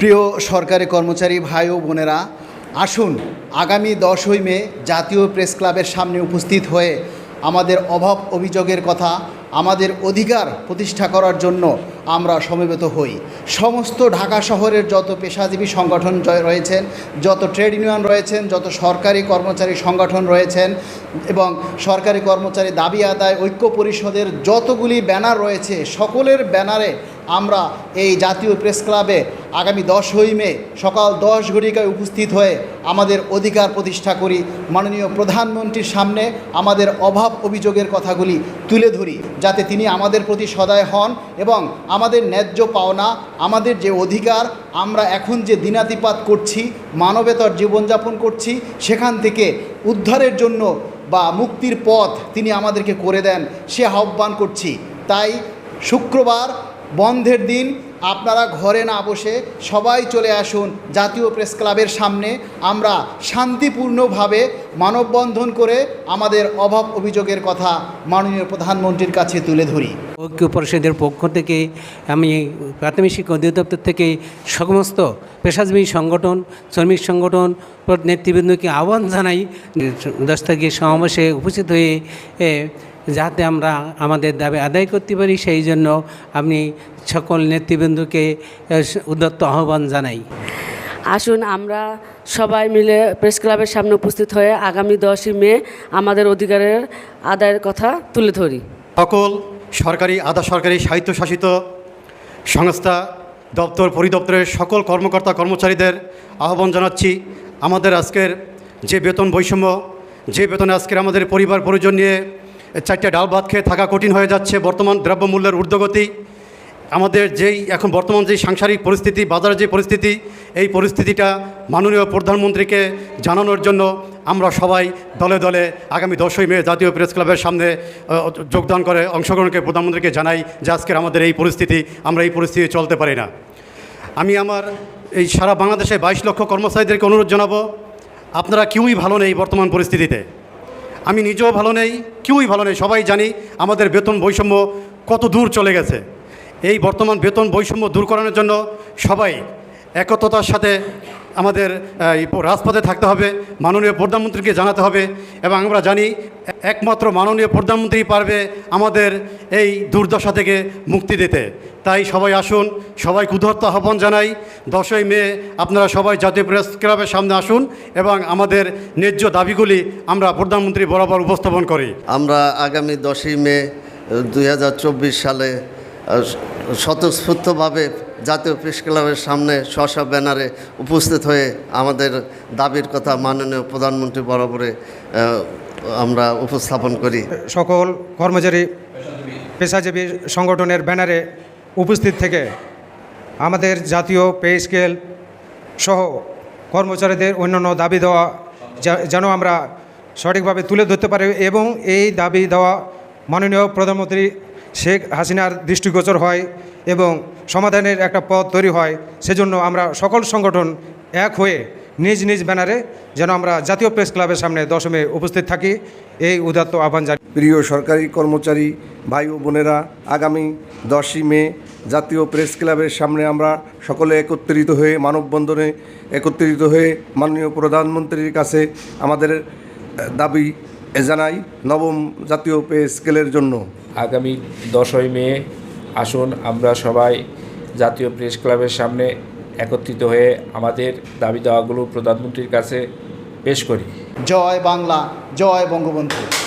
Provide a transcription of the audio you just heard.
প্রিয় সরকারি কর্মচারী ভাই ও বোনেরা, আসুন আগামী দশই মে জাতীয় প্রেস ক্লাবের সামনে উপস্থিত হয়ে আমাদের অভাব অভিযোগের কথা, আমাদের অধিকার প্রতিষ্ঠা করার জন্য আমরা সমবেত হই। সমস্ত ঢাকা শহরের যত পেশাজীবী সংগঠন রয়েছেন, যত ট্রেড ইউনিয়ন রয়েছেন, যত সরকারি কর্মচারী সংগঠন রয়েছেন এবং সরকারি কর্মচারী দাবি আদায়, ঐক্য পরিষদের যতগুলি ব্যানার রয়েছে, সকলের ব্যানারে আমরা এই জাতীয় প্রেস ক্লাবে আগামী দশই মে সকাল দশ ঘটিকায় উপস্থিত হয়ে আমাদের অধিকার প্রতিষ্ঠা করি। মাননীয় প্রধানমন্ত্রীর সামনে আমাদের অভাব অভিযোগের কথাগুলি তুলে ধরি, যাতে তিনি আমাদের প্রতি সদয় হন এবং আমাদের ন্যায্য পাওনা, আমাদের যে অধিকার, আমরা এখন যে দিনাতিপাত করছি, মানবেতর জীবনযাপন করছি, সেখান থেকে উদ্ধারের জন্য বা মুক্তির পথ তিনি আমাদেরকে করে দেন, সে আহ্বান করছি। তাই শুক্রবার বন্ধের দিন আপনারা ঘরে না বসে সবাই চলে আসুন জাতীয় প্রেস ক্লাবের সামনে। আমরা শান্তিপূর্ণভাবে মানববন্ধন করে আমাদের অভাব অভিযোগের কথা মাননীয় প্রধানমন্ত্রীর কাছে তুলে ধরি। ঐক্য পরিষদের পক্ষ থেকে আমি প্রাথমিক শিক্ষা অধিদপ্তর থেকে সমস্ত পেশাজীবী সংগঠন, শ্রমিক সংগঠন, নেতৃবৃন্দকে আহ্বান জানাই। দশ তারিখে সমাবেশে উপস্থিত হয়ে যাতে আমরা আমাদের দাবি আদায় করতে পারি সেই জন্য আমি সকল নেতৃবৃন্দকে এ, উদ্যত্ত আহ্বান জানাই। আসুন আমরা সবাই মিলে প্রেস ক্লাবের সামনে উপস্থিত হয়ে আগামী দশই মে আমাদের অধিকারের আদায়ের কথা তুলে ধরি। সকল সরকারি আধা সরকারি স্বায়ত্তশাসিত সংস্থা দপ্তর পরিদপ্তরের সকল কর্মকর্তা কর্মচারীদের আহ্বান জানাচ্ছি। আমাদের আজকের যে বেতন বৈষম্য যে বেতনে আজকের আমাদের পরিবার পরিজন নিয়ে চারটে ডাল ভাত খেয়ে থাকা কঠিন হয়ে যাচ্ছে বর্তমান দ্রব্যমূল্যের ঊর্ধ্বগতি। আমাদের যেই এখন বর্তমান যেই সাংসারিক পরিস্থিতি, বাজারের যে পরিস্থিতি, এই পরিস্থিতিটা মাননীয় প্রধানমন্ত্রীকে জানানোর জন্য আমরা সবাই দলে দলে আগামী দশই মে জাতীয় প্রেস ক্লাবের সামনে যোগদান করে অংশগ্রহণকে প্রধানমন্ত্রীকে জানাই যে আজকের আমাদের এই পরিস্থিতি, আমরা এই পরিস্থিতি চলতে পারি না। আমি আমার এই সারা বাংলাদেশে বাইশ লক্ষ কর্মচারীদেরকে অনুরোধ জানাব, আপনারা কেউই ভালো নেই বর্তমান পরিস্থিতিতে। আমি নিজেও ভালো নেই, কেউই ভালো নেই, সবাই জানি আমাদের বেতন বৈষম্য কত দূর চলে গেছে। এই বর্তমান বেতন বৈষম্য দূর করানোর জন্য সবাই একত্রতার সাথে আমাদের রাজপথে থাকতে হবে, মাননীয় প্রধানমন্ত্রীকে জানাতে হবে এবং আমরা জানি একমাত্র মাননীয় প্রধানমন্ত্রী পারবে আমাদের এই দুর্দশা থেকে মুক্তি দিতে। তাই সবাই আসুন, সবাই কুধর্ত আহ্বান জানাই। দশই মে আপনারা সবাই জাতীয় প্রেস ক্লাবের সামনে আসুন এবং আমাদের ন্যায্য দাবিগুলি আমরা প্রধানমন্ত্রী বরাবর উপস্থাপন করি। আমরা আগামী দশই মে দু হাজার চব্বিশ সালে স্বতঃস্ফূর্তভাবে জাতীয় প্রেস ক্লাবের সামনে স্ব ব্যানারে উপস্থিত হয়ে আমাদের দাবির কথা মাননীয় প্রধানমন্ত্রী বরাবরে আমরা উপস্থাপন করি। সকল কর্মচারী, পেশাজীবী সংগঠনের ব্যানারে উপস্থিত থেকে আমাদের জাতীয় পে স্কেল সহ কর্মচারীদের অন্যান্য দাবি দেওয়া যেন আমরা সঠিকভাবে তুলে ধরতে পারি এবং এই দাবি দেওয়া মাননীয় প্রধানমন্ত্রী শেখ হাসিনার দৃষ্টিগোচর হয় এবং সমাধানের একটা পথ তৈরি হয়, সেজন্য আমরা সকল সংগঠন এক হয়ে নিজ নিজ ব্যানারে যেন আমরা জাতীয় প্রেস ক্লাবের সামনে দশমে উপস্থিত থাকি। এই উদাত্ত আহ্বান জানি প্রিয় সরকারি কর্মচারী, ভাই ও বোনেরা, আগামী দশই মে জাতীয় প্রেস ক্লাবের সামনে আমরা সকলে একত্রিত হয়ে, মানববন্ধনে একত্রিত হয়ে মাননীয় প্রধানমন্ত্রীর কাছে আমাদের দাবি জানাই নবম জাতীয় পে স্কেলের জন্য। আগামী দশই মে আসুন আমরা সবাই জাতীয় প্রেস ক্লাবের সামনে একত্রিত হয়ে আমাদের দাবি দাওয়াগুলো প্রধানমন্ত্রীর কাছে পেশ করি। জয় বাংলা জয় বঙ্গবন্ধু।